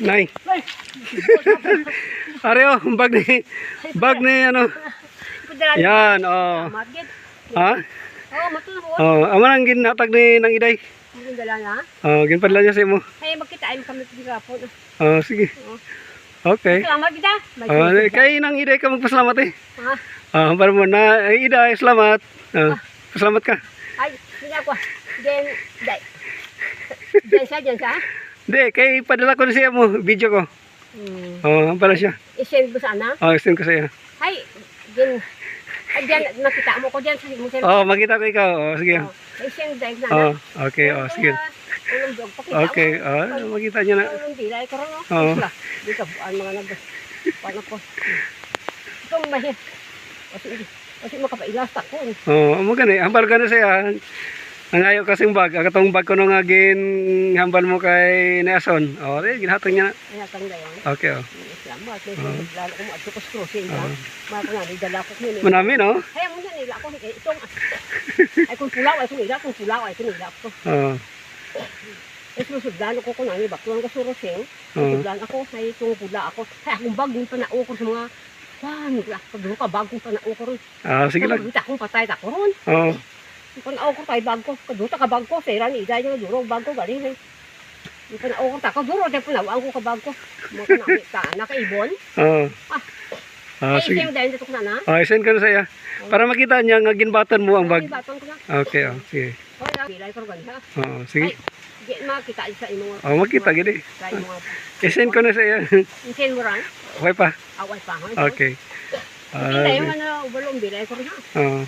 Nay. Ay, Areo, bag ni, bag ni ano. Yan, oh. Ha? Oh, matulog. Oh, amo nang ginatag ni nang iday. Ang dala na. Oh, ginpadala niya sa imo. Ay, magkitain kami sa gapon. Oh, sige. Okay. Salamat kita. Oh, kay nang iday ka magpasalamat eh. Ha? Oh, para mo na ay, iday, salamat. Oh, pasalamat ka. Ay, hindi ako. Diyan, day. Diyan siya, diyan siya. Hindi, kay padala ko na siya mo, video ko. Hmm. Oh, pala siya. I-send mo sana. Oh, send ko sa iyo. Ay, diyan. Ay, diyan, nakita mo ko mo sir. Oh, makita ko ikaw. Oh, sige. Oh, I-send day na. Oh, okay. Oh, sige. Unang dog, pakita Okay. mo. Oh, makita niya na. Unang dilay ko rin, no? Oo. Isla. Dito, ang mga nag... Paano ko? Ito, mahir. Kasi, kasi makapailas ako. Oh, amo gani, hambal ka na siya. Ang ayaw kasing bag, ang katong bag ko nung agin hambal mo kay Nason. Oh, re, ginhatag niya na. Kaya kang gayon. Okay, oh. Salamat. Lalo ko mo at ko crossing na. Mga ko nga, dala ko yun. eh. Manami, no? Kaya mo yan, nila ko. eh, Itong, ay kung pulaw, ay kung nila, kung pulaw, ay kung nila ko. Oh. Eh, susugdan ko ko na, ni baktuan ko surosing. Oh. Susugdan ako, ay kung pula ako. Ay, akong bag, yung panao ko sa mga, Wan, pag ko bag kong panao ko ron. Ah, sige lang. Pag akong patay, tako ron. Oh. Panao ko tayo bag ko. Kaduta ka bag ko. Sira ni Ida yung duro bag ko. Galing eh. Panao ko tako. Duro tayo panawaan ko ka bag ko. Mga kanakit ka. Nakaibon. Oh. Ah, Ay, sige. isang dahil dito ko na na. Oh, send ko na sa iya. Para makita niya nga ginbatan mo ang Ay, bag. batang ko na. Okay, oh. Sige. O, lang. Bilay ko ron ha. Oh, sige. Di makita sa imo. Oh, makita gini. Sa imo. I-send ko na sa iya. Insin mo ran. Okay pa. Awal pa. ha? Okay. Ah, Bilay yung ano, walong bilay ko rin ha. oh.